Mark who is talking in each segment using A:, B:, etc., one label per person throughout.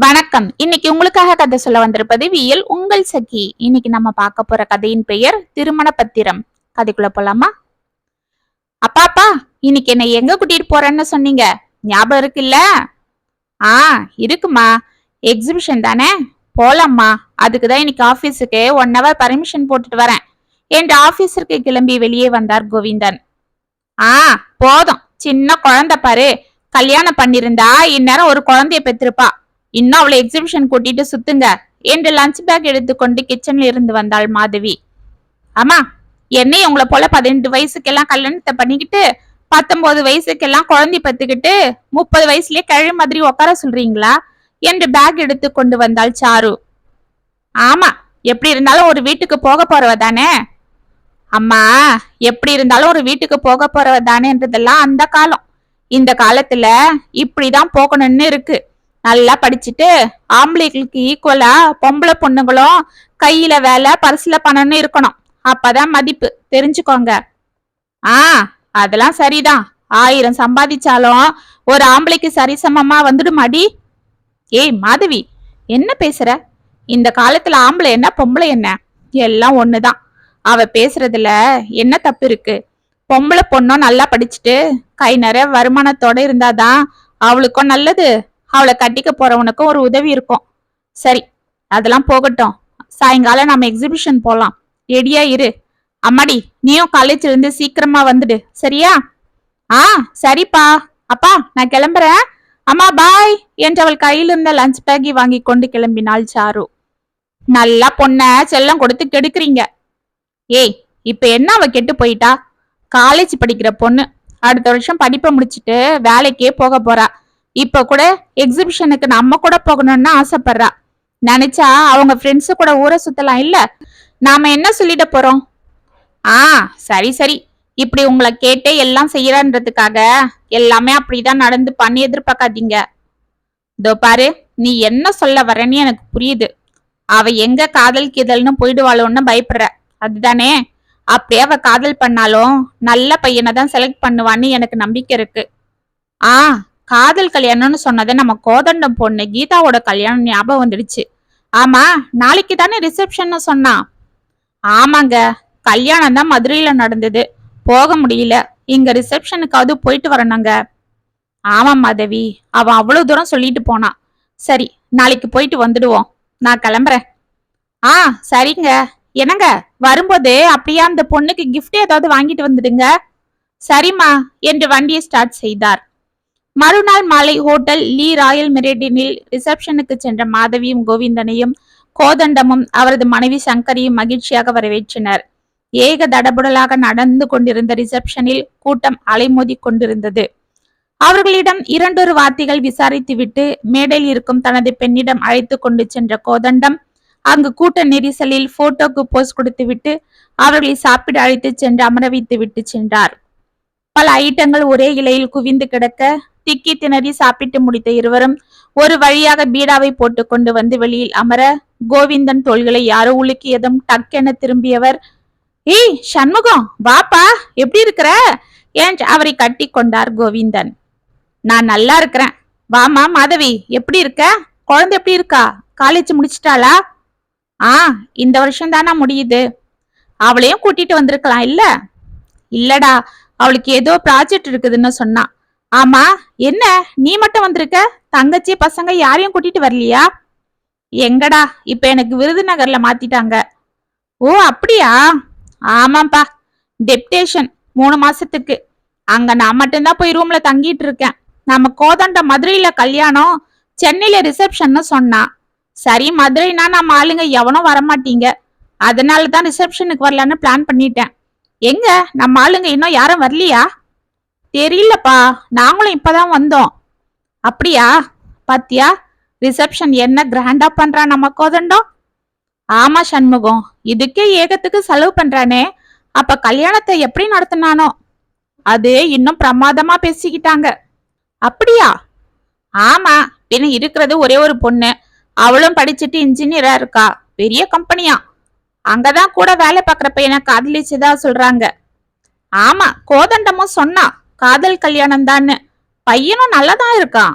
A: வணக்கம். இன்னைக்கு உங்களுக்காக கதை சொல்ல வந்திருப்பது வியல் உங்கள் சகி. இன்னைக்கு நம்ம பார்க்க போற கதையின் பெயர் திருமண பத்திரம். கதைக்குள்ள போலாமா? அப்பாப்பா இன்னைக்கு என்ன எங்க கூட்டிட்டு போறேன்னு சொன்னீங்க? ஞாபகம் இருக்குல்ல? ஆ இருக்குமா. எக்ஸிபிஷன் தானே? போலாம்மா. அதுக்கு தான் இன்னைக்கு ஆபீஸுக்கு ஒன் ஹவர் பர்மிஷன் போட்டுட்டு வரேன். என்று ஆபீஸிற்கு கிளம்பி வெளியே வந்தார் கோவிந்தன். ஆ போதும். சின்ன குழந்தை பாரு. கல்யாணம் பண்ணிருந்தா இந்நேரம் ஒரு குழந்தைய பெற்றிருப்பா. இன்னும் அவளை எக்ஸிபிஷன் கூட்டிட்டு சுத்துங்க என்று லஞ்ச் பேக் எடுத்துக்கொண்டு கிச்சன்ல இருந்து வந்தாள் மாதவி. அம்மா என்னை உங்களை போல பதினெட்டு வயசுக்கெல்லாம் கல்யாணத்தை பண்ணிக்கிட்டு பத்தொன்பது வயசுக்கெல்லாம் குழந்தை பத்துக்கிட்டு முப்பது வயசுலயே கிழ மாதிரி உட்கார சொல்றீங்களா என்று பேக் எடுத்து கொண்டு வந்தாள் சாரு. ஆமா எப்படி இருந்தாலும் ஒரு வீட்டுக்கு போக போறவ தானே? அம்மா எப்படி இருந்தாலும் ஒரு வீட்டுக்கு போக போறவ தானேன்றதெல்லாம் அந்த காலம். இந்த காலத்துல இப்படிதான் போகணும்னு இருக்கு. நல்லா படிச்சுட்டு ஆம்பளைகளுக்கு ஈக்குவலா பொம்பளை பொண்ணுங்களும் கையில வேலை பரிசுல பணம்னு இருக்கணும். அப்பதான் மதிப்பு. தெரிஞ்சுக்கோங்க. ஆ அதெல்லாம் சரிதான். ஆயிரம் சம்பாதிச்சாலும் ஒரு ஆம்பளைக்கு சரிசமமா வந்துடுமாடி? ஏய் மாதவி என்ன பேசுற? இந்த காலத்துல ஆம்பளை என்ன பொம்பளை என்ன? எல்லாம் ஒண்ணுதான். அவ பேசுறதுல என்ன தப்பு இருக்கு? பொம்பளை பொண்ணும் நல்லா படிச்சுட்டு கை நிறைய வருமானத்தோட இருந்தாதான் அவளுக்கும் நல்லது. அவளை கட்டிக்க போறவனுக்கும் ஒரு உதவி இருக்கும். சரி அதெல்லாம் போகட்டும். சாயங்காலம் நம்ம எக்ஸிபிஷன் போலாம். ரெடியா இரு. அம்மாடி நீயும் காலேஜ்ல இருந்து சீக்கிரமா வந்துடு. சரியா? ஆ சரிப்பா. அப்பா நான் கிளம்புறேன். அம்மா பாய் என்று அவள் கையில் இருந்த லஞ்ச் பேக்கை வாங்கி கொண்டு கிளம்பினாள் சாரு. நல்லா பொண்ண செல்லம் கொடுத்து கெடுக்குறீங்க. ஏய் இப்ப என்ன அவ கெட்டு போயிட்டா? காலேஜ் படிக்கிற பொண்ணு. அடுத்த வருஷம் படிப்பை முடிச்சுட்டு வேலைக்கே போக போறா. இப்ப கூட எக்ஸிபிஷனுக்கு நம்ம கூட போகணும்னு ஆசைப்படுறா. நினைச்சா அவங்க ஃப்ரெண்ட்ஸு கூட ஊரை சுத்தலாம் இல்ல. நாம என்ன சொல்லிட போறோம்? ஆ சரி சரி. இப்படி உங்களை கேட்டே எல்லாம் செய்யறன்றதுக்காக எல்லாமே அப்படிதான் நடந்து பண்ணி எதிர்பார்க்காதீங்க. இதோ பாரு நீ என்ன சொல்ல வரேன்னு எனக்கு புரியுது. அவ எங்க காதல் கீதல்னு போயிடுவாளோன்னு பயப்படுற. அதுதானே? அப்படியே அவ காதல் பண்ணாலும் நல்ல பையனை தான் செலக்ட் பண்ணுவான்னு எனக்கு நம்பிக்கை இருக்கு. ஆ காதல் கல்யாணம்னு சொன்னதை நம்ம கோதண்டம் பொண்ணு கீதாவோட கல்யாணம் ஞாபகம் வந்துடுச்சு. ஆமா நாளைக்கு தானே ரிசப்ஷன்னு சொன்னா. ஆமாங்க கல்யாணம் தான் மதுரையில நடந்தது. போக முடியல. இங்க ரிசப்ஷனுக்காவது போயிட்டு வரணுங்க. ஆமா மாதவி. அவன் அவ்வளவு தூரம் சொல்லிட்டு போனான் சரி நாளைக்கு போயிட்டு வந்துடுவோம். நான் கிளம்புறேன். ஆ சரிங்க. என்னங்க வரும்போது அப்படியே அந்த பொண்ணுக்கு கிஃப்ட் ஏதாவது வாங்கிட்டு வந்துடுங்க. சரிம்மா என்று வண்டியை ஸ்டார்ட் செய்தார். மறுநாள் மாலை ஹோட்டல் லீ ராயல் மெரிடினில் ரிசப்ஷனுக்கு சென்ற மாதவியும் கோவிந்தனையும் கோதண்டமும் அவரது மனைவி சங்கரியும் மகிழ்ச்சியாக வரவேற்றனர். ஏக தடபுடலாக நடந்து கொண்டிருந்த ரிசப்ஷனில் கூட்டம் அலைமோதி கொண்டிருந்தது. அவர்களிடம் இரண்டொரு வார்த்தைகள் விசாரித்துவிட்டு மேடையில் இருக்கும் தனது பெண்ணிடம் அழைத்து கொண்டு சென்ற கோதண்டம் அங்கு கூட்ட நெரிசலில் போட்டோக்கு போஸ் கொடுத்துவிட்டு அவர்களை சாப்பிட அழைத்து சென்று அமர வைத்து விட்டு சென்றார். பல ஐட்டங்கள் ஒரே இலையில் குவிந்து கிடக்க திக்கி திணறி சாப்பிட்டு முடித்த இருவரும் ஒரு வழியாக பீடாவை போட்டுக்கொண்டு வந்து வெளியில் அமர கோவிந்தன் தோள்களை யாரோ உலுக்கியதும் டக்கென திரும்பியவர் ஏய் சண்முகம் வாப்பா எப்படி இருக்கிற? என்று அவரை கட்டி கொண்டார் கோவிந்தன். நான் நல்லா இருக்கிறேன். வாமா மாதவி எப்படி இருக்க? குழந்தை எப்படி இருக்கா? காலேஜ் முடிச்சிட்டாளா? ஆ இந்த வருஷம் தானா முடியுது. அவளையும் கூட்டிட்டு வந்திருக்கலாம் இல்ல? இல்லடா அவளுக்கு ஏதோ ப்ராஜெக்ட் இருக்குதுன்னு சொன்னா ஆமா என்ன? நீ மட்டும் வந்திருக்க? தங்கச்சி பசங்க யாரையும் கூட்டிட்டு வரலையா? எங்கடா? இப்ப எனக்கு விருதுநகர்ல மாத்திட்டாங்க. ஓ அப்படியா? ஆமாப்பா டெப்டேஷன் மூணு மாசத்துக்கு. அங்க நான் மட்டும்தான் போய் ரூம்ல தங்கிட்டு இருக்கேன். நம்ம கோதண்ட மதுரையில கல்யாணம் சென்னையில ரிசப்ஷன்னு சொன்னா. சரி மதுரைனா நம்ம ஆளுங்க எவனும் வரமாட்டீங்க. அதனால தான் ரிசப்ஷனுக்கு வரலான்னு பிளான் பண்ணிட்டேன். எங்க? நம்ம ஆளுங்க இன்னும் யாரும் வரலையா? தெரியலப்பா. நாங்களும் இப்பதான் வந்தோம். அப்படியா? பாத்தியா? ரிசப்ஷன் என்ன கிராண்டா பண்றான் நம்ம கோதண்டம்? ஆமா சண்முகம். இதுக்கே ஏகத்துக்கு செலவு பண்றானே. அப்ப கல்யாணத்தை எப்படி நடத்தினானோ? அது இன்னும் பிரமாதமா பேசிக்கிட்டாங்க. அப்படியா? ஆமா. பின்ன இருக்கிறது ஒரே ஒரு பொண்ணு. அவளும் படிச்சுட்டு இன்ஜினியரா இருக்கா. பெரிய கம்பெனியா அங்கதான் கூட வேலை பார்க்குற பையனை காதலிச்சதா சொல்றாங்க. ஆமா கோதண்டமும் சொன்னா. காதல் கல்யாணம் தான்னு. பையனும் நல்லதா இருக்கான்.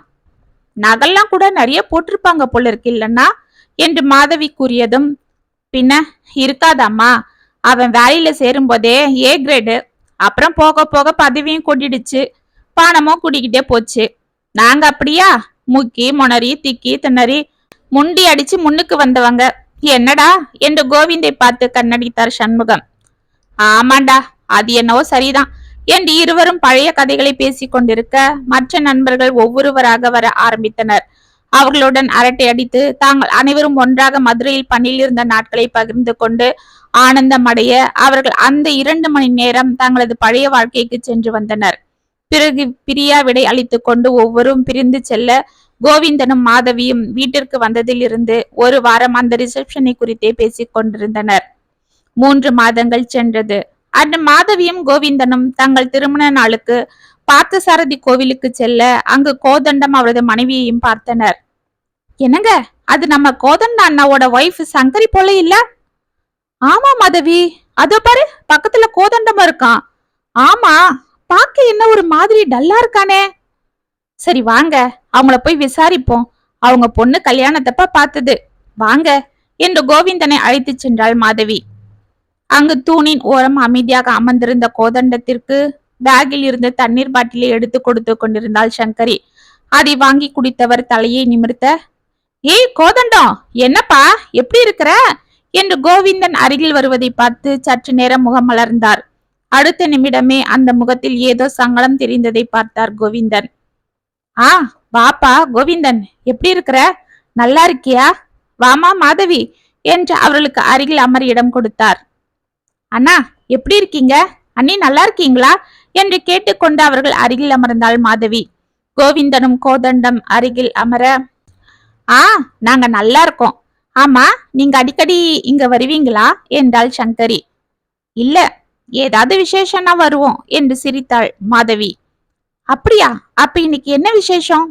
A: நகல்லாம் கூட நிறைய போட்டிருப்பாங்க போல இருக்கு இல்லன்னா? என்று மாதவி கூறியதும் பின்ன இருக்காதாம்மா. அவன் வேலையில சேரும்போதே ஏ கிரேடு அப்புறம் போக போக பதவியும் கொட்டிடுச்சு. பானமும் குடிக்கிட்டே போச்சு. நாங்க அப்படியா? முக்கி முனறி திக்கி திணறி முண்டி அடிச்சு முன்னுக்கு வந்தவங்க. என்னடா? என்று கோவிந்தை பார்த்து கண்ணடித்தார் சண்முகம். ஆமாண்டா அது என்னவோ சரிதான். என்று இருவரும் பழைய கதைகளை பேசிக் கொண்டிருக்க? மற்ற நண்பர்கள் ஒவ்வொருவராக வர ஆரம்பித்தனர். அவர்களுடன் அரட்டை அடித்து தாங்கள் அனைவரும் ஒன்றாக மதுரையில் பணியில் இருந்த நாட்களை பகிர்ந்து கொண்டு ஆனந்தம் அடைய அவர்கள் அந்த இரண்டு மணி நேரம் தங்களது பழைய வாழ்க்கைக்கு சென்று வந்தனர். பிறகு பிரியா விடை அளித்துக் கொண்டு ஒவ்வொரும் பிரிந்து செல்ல கோவிந்தனும் மாதவியும் வீட்டிற்கு வந்ததிலிருந்து ஒரு வாரம் அந்த ரிசப்ஷனை குறித்தே பேசிக் கொண்டிருந்தனர். மூன்று மாதங்கள் சென்றது. அன்று மாதவியும் கோவிந்தனும் தங்கள் திருமண நாளுக்கு பார்த்தசாரதி கோவிலுக்கு செல்ல அங்கு கோதண்டம் அவரது மனைவியையும் பார்த்தனர். என்னங்க? அது நம்ம கோதண்ட அண்ணாவோட ஒய்ஃப் சங்கரி போல இல்ல? ஆமா மாதவி. அதோ பாரு பக்கத்துல கோதண்டம் இருக்கான் ஆமா பாக்க என்ன ஒரு மாதிரி டல்லா இருக்கானே. சரி வாங்க. அவங்கள போய் விசாரிப்போம். அவங்க பொண்ணு கல்யாணத்தப்ப பார்த்தது. வாங்க என்று கோவிந்தனை அழைத்து சென்றாள் மாதவி. அங்கு தூணின் ஓரம் அமைதியாக அமர்ந்திருந்த கோதண்டத்திற்கு பேக்கில் இருந்த தண்ணீர் பாட்டிலை எடுத்து கொடுத்து கொண்டிருந்தாள் சங்கரி. அதை வாங்கி குடித்தவர் தலையை நிமிர்த்த ஏய் கோதண்டம் என்னப்பா? எப்படி இருக்கிற? என்று கோவிந்தன் அருகில் வருவதை பார்த்து சற்று நேரம் முகம் மலர்ந்தார். அடுத்த நிமிடமே அந்த முகத்தில் ஏதோ சங்கடம் தெரிந்ததை பார்த்தார் கோவிந்தன். ஆ வாப்பா கோவிந்தன் எப்படி இருக்கிற? நல்லா இருக்கியா? வாமா மாதவி என்று அவர்களுக்கு அருகில் அமர் இடம் கொடுத்தார். அண்ணா எப்படி இருக்கீங்க? அண்ணி நல்லா இருக்கீங்களா? என்று கேட்டுக்கொண்டு அவர்கள் அருகில் அமர்ந்தாள் மாதவி. கோவிந்தனும் கோதண்டம் அருகில் அமர ஆ நாங்க நல்லா இருக்கோம். ஆமா நீங்க அடிக்கடி இங்க வருவீங்களா? என்றாள் சங்கரி. இல்ல ஏதாவது விசேஷம்னா வருவோம் என்று சிரித்தாள் மாதவி. அப்படியா? அப்ப இன்னைக்கு என்ன விசேஷம்?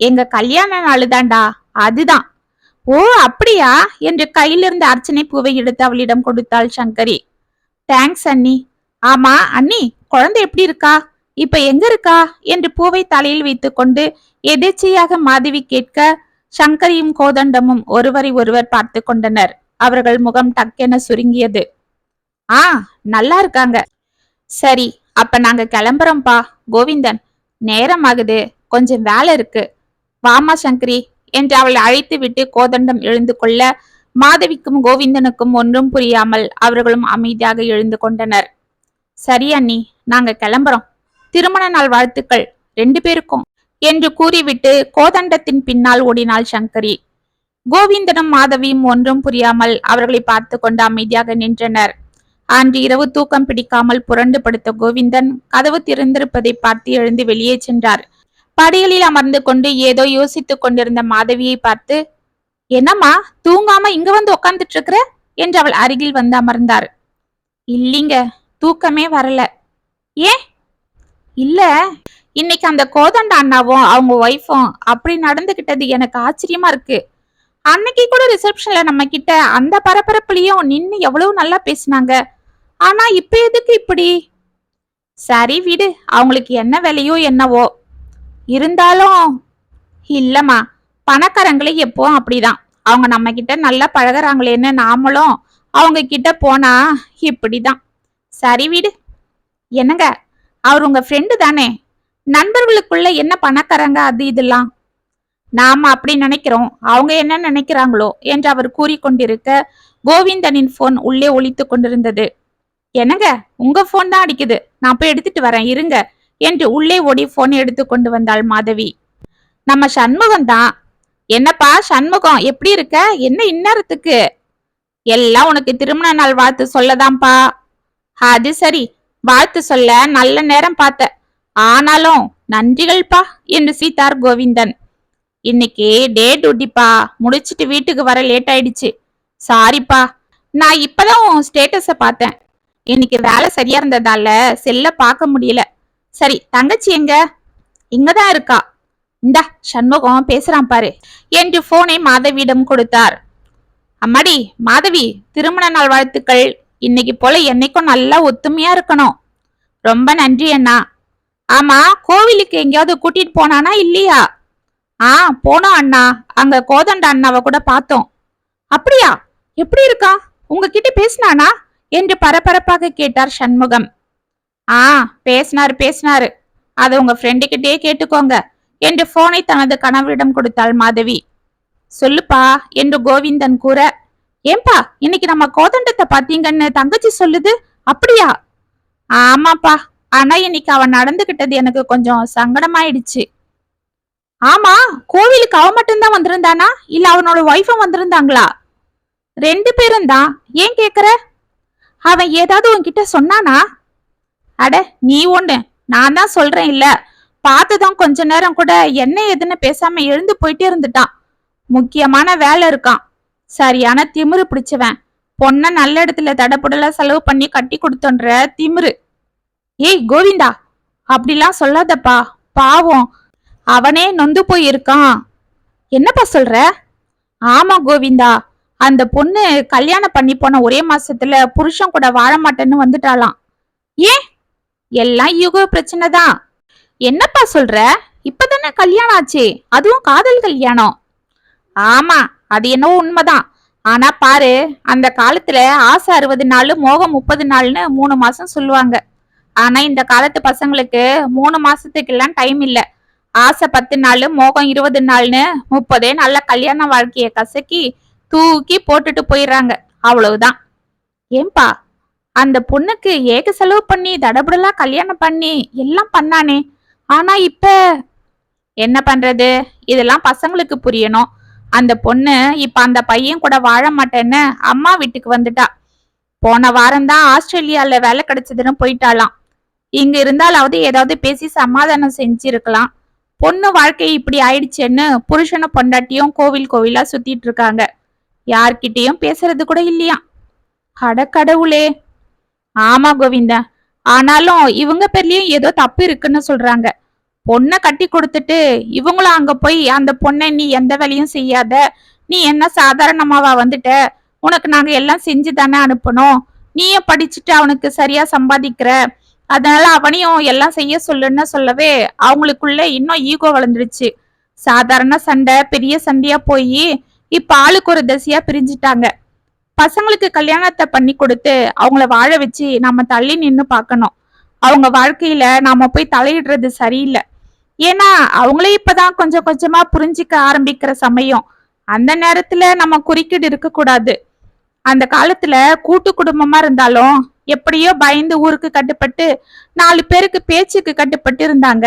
A: எங்க கல்யாண நாளுதாண்டா அதுதான். ஓ அப்படியா? என்று கையிலிருந்து அர்ச்சனை பூவை எடுத்து அவளிடம் கொடுத்தாள் சங்கரி. தேங்க்ஸ் அண்ணி. ஆமா அண்ணி குழந்தை எப்படி இருக்கா? இப்ப எங்க இருக்கா? என்று பூவை தலையில் வைத்துக்கொண்டு எதேச்சையாக மாதவி கேட்க சங்கரியும் கோதண்டமும் ஒருவரை ஒருவர் பார்த்து கொண்டனர். அவர்கள் முகம் டக்கென சுருங்கியது. ஆ நல்லா இருக்காங்க. சரி அப்ப நாங்க கிளம்புறோம்ப்பா கோவிந்தன் நேரம் ஆகுது. கொஞ்சம் வேலை இருக்கு. வாமா சங்கரி என்று அவளை அழைத்து விட்டு கோதண்டம் எழுந்து கொள்ள மாதவிக்கும் கோவிந்தனுக்கும் ஒன்றும் புரியாமல் அவர்களும் அமைதியாக எழுந்து கொண்டனர். சரி அண்ணி நாங்க கிளம்புறோம். திருமண நாள் வாழ்த்துக்கள். ரெண்டு பேருக்கும். என்று கூறிவிட்டு கோதண்டத்தின் பின்னால் ஓடினாள் சங்கரி. கோவிந்தனும் மாதவியும் ஒன்றும் புரியாமல் அவர்களை பார்த்து கொண்டு அமைதியாக நின்றனர். அன்று இரவு தூக்கம் பிடிக்காமல் புரண்டு படுத்த கோவிந்தன் கதவு திறந்திருப்பதை பார்த்து எழுந்து வெளியே சென்றார். படிகளில் அமர்ந்து கொண்டு ஏதோ யோசித்துக் கொண்டிருந்த மாதவியை பார்த்து என்னம்மா தூங்காம இங்க வந்து உக்காந்துட்டு இருக்கிற என்று அவள் அருகில் வந்து அமர்ந்தார் இல்லீங்க தூக்கமே வரல. ஏன்? இல்ல இன்னைக்கு அந்த கோதண்ட அண்ணாவும் அவங்க ஒய்ஃபும் அப்படி நடந்துகிட்டது எனக்கு ஆச்சரியமா இருக்கு. அன்னைக்கு கூட ரிசப்ஷன்ல நம்ம கிட்ட அந்த பரபரப்புலயும் நின்னு எவ்வளவு நல்லா பேசினாங்க. ஆனா இப்ப எதுக்கு இப்படி? சரி விடு அவங்களுக்கு என்ன வேலையோ என்னவோ. இருந்தாலும் இல்லம்மா பணக்காரங்களே எப்பவும் அப்படிதான். அவங்க நம்ம கிட்ட நல்லா பழகிறாங்களேன்னு நாமளும் அவங்க கிட்ட போனா இப்படிதான். சரி வீடு. என்னங்க? அவர் உங்க ஃப்ரெண்டு தானே? நண்பர்களுக்குள்ள என்ன பணக்காரங்க அது இதெல்லாம்? நாம அப்படி நினைக்கிறோம். அவங்க என்ன நினைக்கிறாங்களோ என்று அவர் கூறிக்கொண்டிருக்க கோவிந்தனின் போன் உள்ளே ஒழித்து கொண்டிருந்தது. என்னங்க? உங்க போன் தான் அடிக்குது. நான் போய் எடுத்துட்டு வரேன். இருங்க. என்று உள்ளே ஓடி போன் எடுத்து கொண்டு வந்தாள் மாதவி. நம்ம சண்முகம் தான் என்னப்பா சண்முகம் எப்படி இருக்க? என்ன இந்நேரத்துக்கு? எல்லாம் உனக்கு திருமண நாள் வாழ்த்து சொல்லதான்ப்பா. அது சரி வாழ்த்து சொல்ல நல்ல நேரம் பார்த்த. ஆனாலும் நன்றிகள்ப்பா என்று சீதார் கோவிந்தன். இன்னைக்கு டே டியூட்டிப்பா முடிச்சிட்டு வீட்டுக்கு வர லேட் ஆயிடுச்சு. சாரிப்பா நான் இப்பதான் உன் ஸ்டேட்டஸ பார்த்தேன். இன்னைக்கு வேலை சரியா இருந்ததால செல்ல பார்க்க முடியல. சரி தங்கச்சி எங்க? இங்கதான் இருக்கா. இந்தா சண்முகம் பேசுறான் பாரு என்று போனை மாதவியிடம் கொடுத்தார். அம்மாடி மாதவி திருமண நாள் வாழ்த்துக்கள். இன்னைக்கு போல என்னைக்கும் நல்லா ஒத்துமையா இருக்கணும். ரொம்ப நன்றி அண்ணா. ஆமா கோவிலுக்கு எங்கேயாவது கூட்டிட்டு போனானா இல்லையா? ஆ போனோம் அண்ணா. அங்க கோதண்ட அண்ணாவை கூட பார்த்தோம். அப்படியா? எப்படி இருக்கா? உங்ககிட்ட பேசினானா? என்று பரபரப்பாக கேட்டார் சண்முகம். ஆ பேசினாரு பேசினாரு. அதை உங்க ஃப்ரெண்டுகிட்டே கேட்டுக்கோங்க. என்று போனை தனது கணவரிடம் கொடுத்தாள் மாதவி. சொல்லுப்பா என்று கோவிந்தன் கூற ஏன்பா இன்னைக்கு நம்ம கோதண்டத்தை பாத்தீங்கன்னு தங்கச்சி சொல்லுது அப்படியா? ஆமாப்பா ஆனா இன்னைக்கு அவன் நடந்துகிட்டது எனக்கு கொஞ்சம் சங்கடமாயிடுச்சு. ஆமா கோவிலுக்கு அவன் மட்டும்தான் வந்திருந்தானா? இல்ல அவனோட ஒய்ஃபும் வந்திருந்தாங்களா? ரெண்டு பேரும் தான் ஏன் கேக்குற? அவன் ஏதாவது உன்கிட்ட சொன்னானா? அட நீ ஒண்ணு நான் தான் சொல்றேன் இல்ல. பார்த்துதான் கொஞ்ச நேரம் கூட என்ன எதுன்னு பேசாம எழுந்து போயிட்டே இருந்துட்டான். முக்கியமான வேலை இருக்கான். சரியான திமிரு பிடிச்சவன். பொண்ண நல்ல இடத்துல தடப்புடல செலவு பண்ணி கட்டி கொடுத்தோன்ற திமிரு. ஏய் கோவிந்தா அப்படிலாம் சொல்லாதப்பா. பாவம். அவனே நொந்து போயிருக்கான். என்னப்பா சொல்ற? ஆமா கோவிந்தா. அந்த பொண்ணு கல்யாணம் பண்ணி போன ஒரே மாசத்துல புருஷன் கூட வாழ மாட்டேன்னு வந்துட்டாளாம். ஏன்? எல்லாம் யுக பிரச்சனை தான். என்னப்பா சொல்ற? இப்பதானே கல்யாணம் ஆச்சு. அதுவும் காதல் கல்யாணம். ஆமா அது என்னவோ உண்மைதான். ஆனா பாரு அந்த காலத்துல ஆசை அறுபது நாள் மோகம் முப்பது நாள்னு மூணு மாசம் சொல்லுவாங்க. ஆனா இந்த காலத்து பசங்களுக்கு மூணு மாசத்துக்கெல்லாம் டைம் இல்ல. ஆசை பத்து நாள் மோகம் இருபது நாள்னு முப்பதே நல்ல கல்யாண வாழ்க்கைய கசக்கி தூக்கி போட்டுட்டு போயிடுறாங்க. அவ்வளவுதான். ஏன்பா அந்த பொண்ணுக்கு ஏக செலவு பண்ணி தடபுடலா கல்யாணம் பண்ணி எல்லாம் பண்ணானே. ஆனா இப்ப என்ன பண்றது? இதெல்லாம் பசங்களுக்கு புரியணும். அந்த பொண்ணு இப்ப அந்த பையன் கூட வாழ மாட்டேன்னு அம்மா வீட்டுக்கு வந்துட்டா. போன வாரம் தான் ஆஸ்திரேலியால வேலை கிடைச்சதுன்னு போயிட்டாலாம் இங்க இருந்தாலாவது ஏதாவது பேசி சமாதானம் செஞ்சிருக்கலாம். பொண்ணு வாழ்க்கை இப்படி ஆயிடுச்சுன்னு புருஷனும் பொண்டாட்டியும் கோவில் கோவிலா சுத்திட்டு இருக்காங்க. யார்கிட்டயும் பேசுறது கூட இல்லையா அட கடவுளே. ஆமா கோவிந்தா. ஆனாலும் இவங்க பேர்லயும் ஏதோ தப்பு இருக்குன்னு சொல்றாங்க. பொண்ணை கட்டி கொடுத்துட்டு இவங்களும் அங்க போய் அந்த பொண்ணை நீ எந்த வேலையும் செய்யாத நீ என்ன சாதாரணமாவா வந்துட்ட? உனக்கு நாங்க எல்லாம் செஞ்சு தானே அனுப்பணும். நீயும் படிச்சுட்டு அவனுக்கு சரியா சம்பாதிக்கிற. அதனால அவனையும் எல்லாம் செய்ய சொல்லுன்னு சொல்லவே அவங்களுக்குள்ள இன்னும் ஈகோ வளர்ந்துருச்சு. சாதாரண சண்டை பெரிய சண்டையா போய் இப்ப ஆளுக்கு ஒரு தசையா பிரிஞ்சுட்டாங்க. பசங்களுக்கு கல்யாணத்தை பண்ணி கொடுத்து அவங்கள வாழ வச்சு நம்ம தள்ளி நின்று பார்க்கணும். அவங்க வாழ்க்கையில நாம போய் தலையிடுறது சரியில்லை. ஏன்னா அவங்களே இப்பதான் கொஞ்சம் கொஞ்சமா புரிஞ்சிக்க ஆரம்பிக்கிற சமயம். அந்த நேரத்துல நம்ம குறுக்கீடு இருக்கக்கூடாது. அந்த காலத்துல கூட்டு குடும்பமா இருந்தாலும் எப்படியோ பயந்து ஊருக்கு கட்டுப்பட்டு நாலு பேருக்கு பேச்சுக்கு கட்டுப்பட்டு இருந்தாங்க.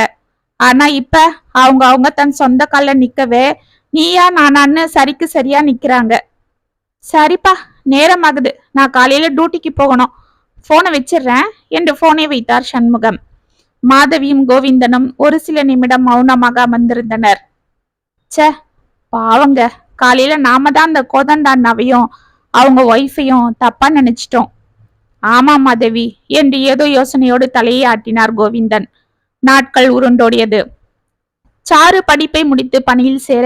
A: ஆனா இப்ப அவங்க அவங்க தன் சொந்த கால நிக்கவே நீயா நானான்னு சரிக்கு சரியா நிக்கிறாங்க. சரிப்பா நேரமாகுது. நான் காலையில டியூட்டிக்கு போகணும். போனை வச்சிடுறேன் என்று போனை வைத்தார் சண்முகம். மாதவியும் கோவிந்தனும் ஒரு சில நிமிடம் மௌனமாக அமர்ந்திருந்தனர். ச்சே பாவங்க. காலையில நாம தான் அந்த கோதண்டாண்ணாவையும் அவங்க ஒய்ஃபையும் தப்பா நினைச்சிட்டோம். ஆமா மாதவி என்று ஏதோ யோசனையோடு தலையை ஆட்டினார் கோவிந்தன். நாட்கள் உருண்டோடியது. சாரு படிப்பை முடித்து பணியில் சேர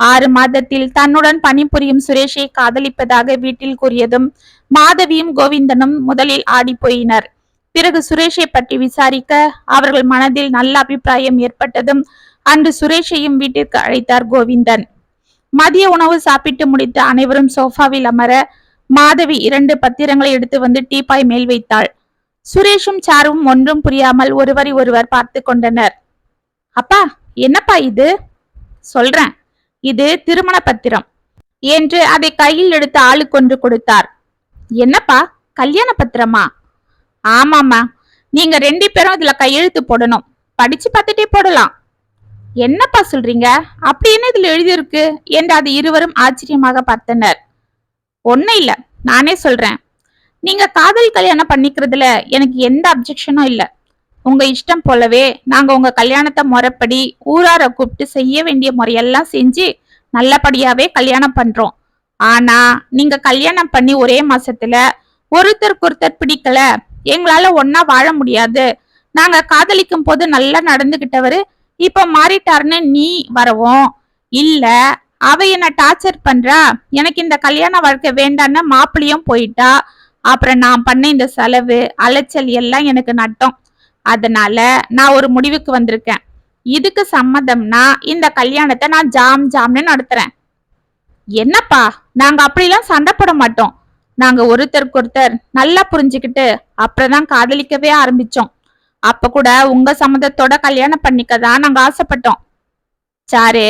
A: ஆறு மாதத்தில் தன்னுடன் பணிபுரியும் சுரேஷை காதலிப்பதாக வீட்டில் கூறியதும் மாதவியும் கோவிந்தனும் முதலில் ஆடிப்போயினர் பிறகு சுரேஷை பற்றி விசாரிக்க அவர்கள் மனதில் நல்ல அபிப்பிராயம் ஏற்பட்டதும் அன்று சுரேஷையும் வீட்டிற்கு அழைத்தார் கோவிந்தன். மதிய உணவு சாப்பிட்டு முடித்து அனைவரும் சோஃபாவில் அமர மாதவி இரண்டு பத்திரங்களை எடுத்து வந்து டீப்பாய் மேல் வைத்தாள். சுரேஷும் சாரும் ஒன்றும் புரியாமல் ஒருவரை ஒருவர் பார்த்து கொண்டனர். அப்பா என்னப்பா இது? சொல்றேன். இது திருமண பத்திரம். என்று அதை கையில் எடுத்து ஆளுக்கொன்று கொடுத்தார். என்னப்பா கல்யாண பத்திரமா? ஆமாம்மா நீங்க ரெண்டு பேரும் இதுல கையெழுத்து போடணும். படிச்சு பார்த்துட்டே போடலாம். என்னப்பா சொல்றீங்க? அப்படி என்ன இதுல எழுதியிருக்கு? என்று அது இருவரும் ஆச்சரியமாக பார்த்தனர். ஒன்னும் இல்ல நானே சொல்றேன். நீங்க காதல் கல்யாணம் பண்ணிக்கிறதுல எனக்கு எந்த அப்ஜெக்ஷனும் இல்லை. உங்க இஷ்டம் போலவே நாங்க உங்க கல்யாணத்தை முறைப்படி ஊரார கூப்பிட்டு செய்ய வேண்டிய முறையெல்லாம் செஞ்சு நல்லபடியாவே கல்யாணம் பண்றோம். ஆனா நீங்க கல்யாணம் பண்ணி ஒரே மாசத்துல ஒருத்தருக்கு ஒருத்தர் பிடிக்கல எங்களால ஒன்னா வாழ முடியாது. நாங்க காதலிக்கும் போது நல்லா நடந்துகிட்டவரு இப்ப மாறிட்டாருன்னு நீ வரவும். இல்ல அவ என்ன டார்ச்சர் பண்றா எனக்கு இந்த கல்யாண வாழ்க்கை வேண்டான்னு மாப்பிளையும் போயிட்டா. அப்புறம் நான் பண்ண இந்த செலவு அலைச்சல் எல்லாம் எனக்கு நட்டம். அதனால நான் ஒரு முடிவுக்கு வந்திருக்கேன். இதுக்கு சம்மதம்னா இந்த கல்யாணத்தை நான் ஜாம் ஜாம்னு நடத்துறேன். என்னப்பா நாங்க அப்படிலாம் சண்டை போட மாட்டோம். நாங்க ஒருத்தருக்கு ஒருத்தர் நல்லா புரிஞ்சுக்கிட்டு அப்புறம்தான் காதலிக்கவே ஆரம்பிச்சோம். அப்ப கூட உங்க சம்மதத்தோட கல்யாணம் பண்ணிக்க தான் நாங்க ஆசைப்பட்டோம். சாரு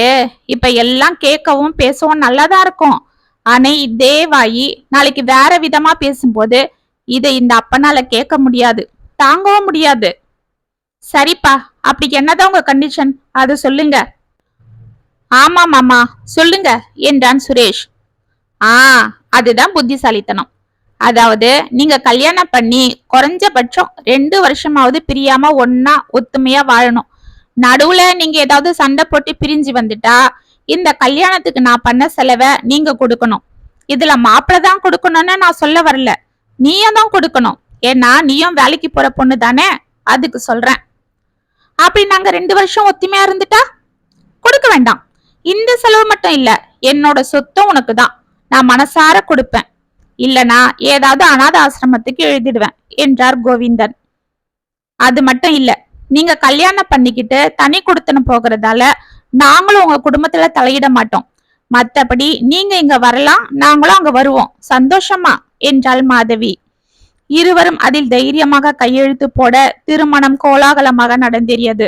A: இப்ப எல்லாம் கேட்கவும் பேசவும் நல்லாதான் இருக்கும். ஆனா இதே வாயி நாளைக்கு வேற விதமா பேசும்போது இதை இந்த அப்பனால கேட்க முடியாது. தாங்கவும் முடியாது. சரிப்பா அப்படி என்னதான் உங்க கண்டிஷன் அது சொல்லுங்க. ஆமா மாமா சொல்லுங்க என்றான் சுரேஷ். ஆ அதுதான் புத்திசாலித்தனம். அதாவது நீங்க கல்யாணம் பண்ணி குறைஞ்சபட்சம் ரெண்டு வருஷமாவது பிரியாம ஒன்னா ஒத்துமையா வாழணும். நடுவுல நீங்க ஏதாவது சண்டை போட்டு பிரிஞ்சு வந்துட்டா இந்த கல்யாணத்துக்கு நான் பண்ண செலவை நீங்க கொடுக்கணும். இதுல மாப்பிள்ள தான் கொடுக்கணும்னு நான் சொல்ல வரல. நீயும் தான் கொடுக்கணும். ஏன்னா நீயும் வேலைக்கு போற பொண்ணு தானே அதுக்கு சொல்றேன். அப்படி நாங்க ரெண்டு வருஷம் ஒத்துமையா இருந்துட்டா? கொடுக்க வேண்டாம். இந்த செலவு மட்டும் இல்ல என்னோட சொத்தும் உனக்கு தான் நான் மனசார கொடுப்பேன். இல்லனா ஏதாவது அனாத ஆசிரமத்துக்கு எழுதிடுவேன் என்றார் கோவிந்தன். அது மட்டும் இல்ல நீங்க கல்யாணம் பண்ணிக்கிட்டு தனி கொடுத்தனு போகிறதால நாங்களும் உங்க குடும்பத்துல தலையிட மாட்டோம். மத்தபடி நீங்க இங்க வரலாம் நாங்களும் அங்க வருவோம். சந்தோஷமா என்றாள் மாதவி. இருவரும் அதில் தைரியமாக கையெழுத்து போட திருமணம் கோலாகலமாக நடந்தேறியது.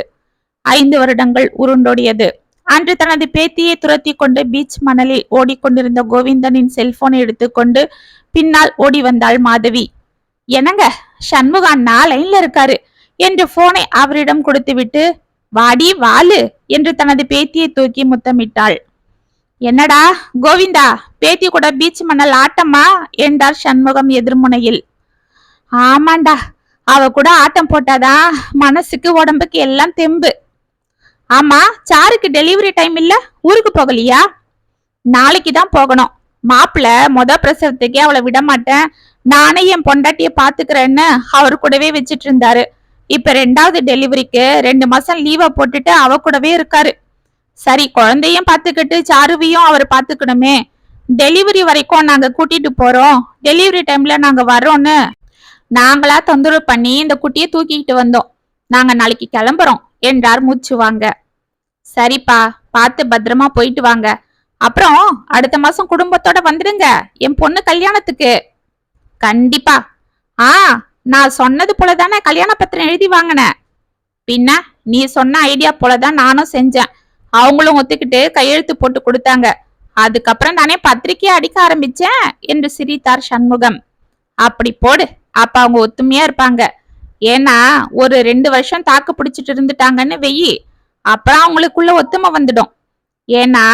A: ஐந்து வருடங்கள் உருண்டோடியது. அன்று தனது பேத்தியை துரத்தி கொண்டு பீச் மணலில் ஓடிக்கொண்டிருந்த கோவிந்தனின் செல்போனை எடுத்துக்கொண்டு பின்னால் ஓடி வந்தாள் மாதவி. என்னங்க? சண்முக அண்ணா லைன்ல இருக்காரு என்று போனை அவரிடம் கொடுத்துவிட்டு வாடி வாலு என்று தனது பேத்தியை தூக்கி முத்தமிட்டாள். என்னடா கோவிந்தா? பேத்தி கூட பீச் மணல் ஆட்டமா? என்றார் சண்முகம் எதிர்முனையில். ஆமாண்டா. அவ கூட ஆட்டம் போட்டாதான் மனசுக்கு உடம்புக்கு எல்லாம் தெம்பு. ஆமா சாருக்கு டெலிவரி டைம் இல்ல? ஊருக்கு போகலையா? நாளைக்கு தான் போகணும். மாப்பிள்ள மொத பிரசவத்துக்கே அவளை விட மாட்டேன். நானே என் பொண்டாட்டிய பாத்துக்கிறேன்னு அவர் கூடவே வச்சிட்டு இருந்தாரு இப்ப ரெண்டாவது டெலிவரிக்கு ரெண்டு மாசம் லீவை போட்டுட்டு அவ கூடவே இருக்காரு. சரி குழந்தையும் பாத்துக்கிட்டு சாருவையும் அவர் பாத்துக்கணுமே டெலிவரி வரைக்கும் நாங்க கூட்டிட்டு போறோம். டெலிவரி டைம்ல நாங்க வரோம்னு நாங்களா தொந்தரவு பண்ணி இந்த குட்டியை தூக்கிக்கிட்டு வந்தோம். நாங்க நாளைக்கு கிளம்புறோம் என்றார் மூச்சு வாங்க. சரிப்பா பார்த்து பத்திரமா போயிட்டு வாங்க. அப்புறம் அடுத்த மாசம் குடும்பத்தோட வந்துடுங்க என் பொண்ணு கல்யாணத்துக்கு. கண்டிப்பா. ஆ நான் சொன்னது போல தானே கல்யாண பத்திரம் எழுதி வாங்கினேன். பின்ன நீ சொன்ன ஐடியா போலதான் நானும் செஞ்சேன். அவங்களும் ஒத்துக்கிட்டு கையெழுத்து போட்டு கொடுத்தாங்க. அதுக்கப்புறம் தானே பத்திரிக்கையை அடிக்க ஆரம்பிச்சேன் என்று சிரித்தார் சண்முகம். அப்படி போடு. அப்ப அவங்க ஒத்துமையா இருப்பாங்க. ஏன்னா ஒரு ரெண்டு வருஷம் தாக்கு பிடிச்சிட்டு இருந்துட்டாங்கன்னு வெயி. அப்புறம் அவங்களுக்குள்ள ஒத்துமை வந்துடும். ஏன்னா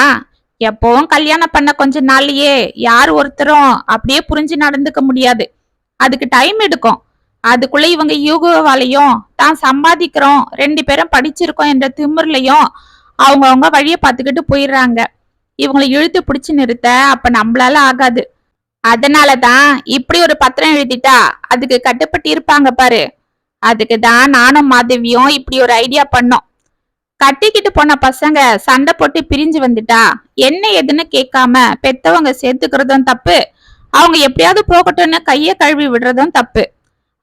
A: எப்பவும் கல்யாணம் பண்ண கொஞ்ச நாள்லயே யார் ஒருத்தரும் அப்படியே புரிஞ்சு நடந்துக்க முடியாது. அதுக்கு டைம் எடுக்கும். அதுக்குள்ள இவங்க யூகவாலையும் தான் சம்பாதிக்கிறோம் ரெண்டு பேரும் படிச்சிருக்கோம் என்ற திமிர்லையும் அவங்கவுங்க வழியை பார்த்துக்கிட்டு போயிடுறாங்க. இவங்களை இழுத்து பிடிச்சி நிறுத்த அப்ப நம்மளால ஆகாது. அதனாலதான் இப்படி ஒரு பத்திரம் எழுதிட்டா அதுக்கு கட்டுப்பட்டு இருப்பாங்க பாரு. அதுக்கு தான் நானும் மாதவியும் இப்படி ஒரு ஐடியா பண்ணோம். கட்டிக்கிட்டு போன பசங்க சண்டை போட்டு பிரிஞ்சு வந்துட்டா. என்ன எதுன்னு கேட்காம பெத்தவங்க சேர்த்துக்கிறதும் தப்பு. அவங்க எப்படியாவது போகட்டும்னு கைய கழுவி விடுறதும் தப்பு.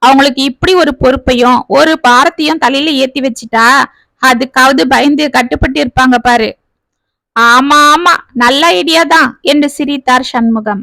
A: அவங்களுக்கு இப்படி ஒரு பொறுப்பையும் ஒரு பாரத்தையும் தலையில ஏத்தி வச்சிட்டா அதுக்காவது பயந்து கட்டுப்பட்டு இருப்பாங்க பாரு. ஆமா ஆமா நல்ல ஐடியா தான் என்று சிரித்தார் சண்முகம்.